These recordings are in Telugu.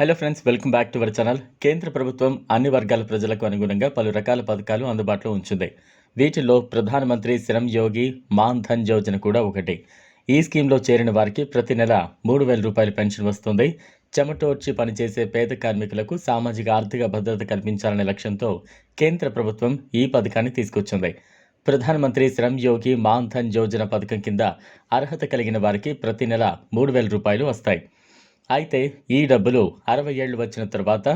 Hello friends welcome back to our channel కేంద్ర ప్రభుత్వం అన్ని వర్గాల ప్రజలకు అనుగుణంగా పలు రకాల పథకాలు అందుబాటులో ఉంచింది. వీటిలో ప్రధానమంత్రి శ్రమ్ యోగి మాన్ ధన్ యోజన కూడా ఒకటి. ఈ స్కీమ్లో చేరిన వారికి ప్రతి నెల మూడు వేల రూపాయల పెన్షన్ వస్తుంది. చెమటోర్చి పనిచేసే పేద కార్మికులకు సామాజిక ఆర్థిక భద్రత కల్పించాలనే లక్ష్యంతో కేంద్ర ప్రభుత్వం ఈ పథకాన్ని తీసుకొచ్చింది. ప్రధానమంత్రి శ్రమ్ యోగి మాన్ ధన్ యోజన పథకం కింద అర్హత కలిగిన వారికి ప్రతి నెల మూడు వేల రూపాయలు వస్తాయి. అయితే ఈ డబ్బులు అరవై ఏళ్ళు వచ్చిన తర్వాత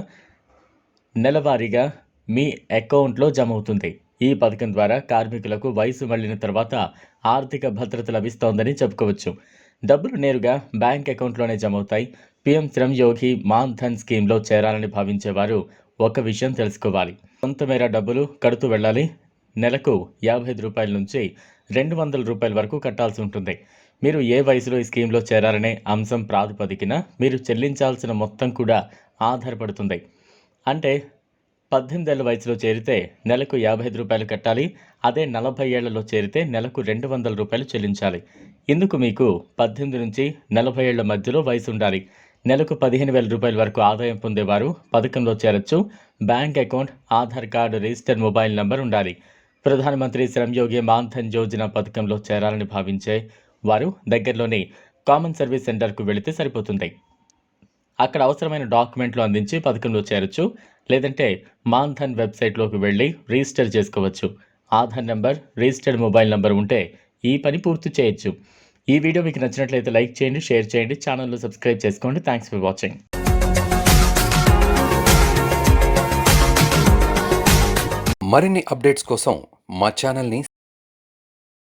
నెలవారీగా మీ అకౌంట్లో జమ అవుతుంది. ఈ పథకం ద్వారా కార్మికులకు వయసు మళ్ళిన తర్వాత ఆర్థిక భద్రత లభిస్తోందని చెప్పుకోవచ్చు. డబ్బులు నేరుగా బ్యాంక్ అకౌంట్లోనే జమ అవుతాయి. పిఎం శ్రమ్ యోగి మాన్ ధన్ స్కీమ్లో చేరాలని భావించేవారు ఒక విషయం తెలుసుకోవాలి. కొంతమేర డబ్బులు కడుతూ వెళ్ళాలి. నెలకు యాభై ఐదు రూపాయల నుంచి రెండు వందల రూపాయల వరకు కట్టాల్సి ఉంటుంది. మీరు ఏ వయసులో ఈ స్కీమ్లో చేరారనే అంశం ప్రాతిపదికన మీరు చెల్లించాల్సిన మొత్తం కూడా ఆధారపడుతుంది. అంటే పద్దెనిమిది ఏళ్ళ వయసులో చేరితే నెలకు యాభై ఐదు రూపాయలు కట్టాలి అదే నలభై ఏళ్ళలో చేరితే నెలకు రెండు వందల రూపాయలు చెల్లించాలి. ఇందుకు మీకు పద్దెనిమిది నుంచి నలభై ఏళ్ళ మధ్యలో వయసు ఉండాలి. నెలకు పదిహేను వేల రూపాయల వరకు ఆదాయం పొందేవారు పథకంలో చేరొచ్చు. Bank account Aadhaar card register mobile number ఉండాలి. ప్రధానమంత్రి శ్రమ్ యోగి మాన్ ధన్ యోజన పథకంలో చేరాలని భావించే వారు దగ్గరలోని కామన్ సర్వీస్ సెంటర్కు వెళితే సరిపోతుంది. అక్కడ అవసరమైన డాక్యుమెంట్లు అందించి పథకంలో చేరొచ్చు లేదంటే మాన్ధన్ వెబ్సైట్లోకి వెళ్ళి రిజిస్టర్ చేసుకోవచ్చు. Aadhaar number registered mobile number ఉంటే ఈ పని పూర్తి చేయొచ్చు. ఈ వీడియో మీకు నచ్చినట్లయితే లైక్ చేయండి షేర్ చేయండి ఛానల్లో సబ్స్క్రైబ్ చేసుకోండి. థ్యాంక్స్ ఫర్ వాచింగ్ మరిన్ని అప్డేట్స్ కోసం మా ఛానల్ని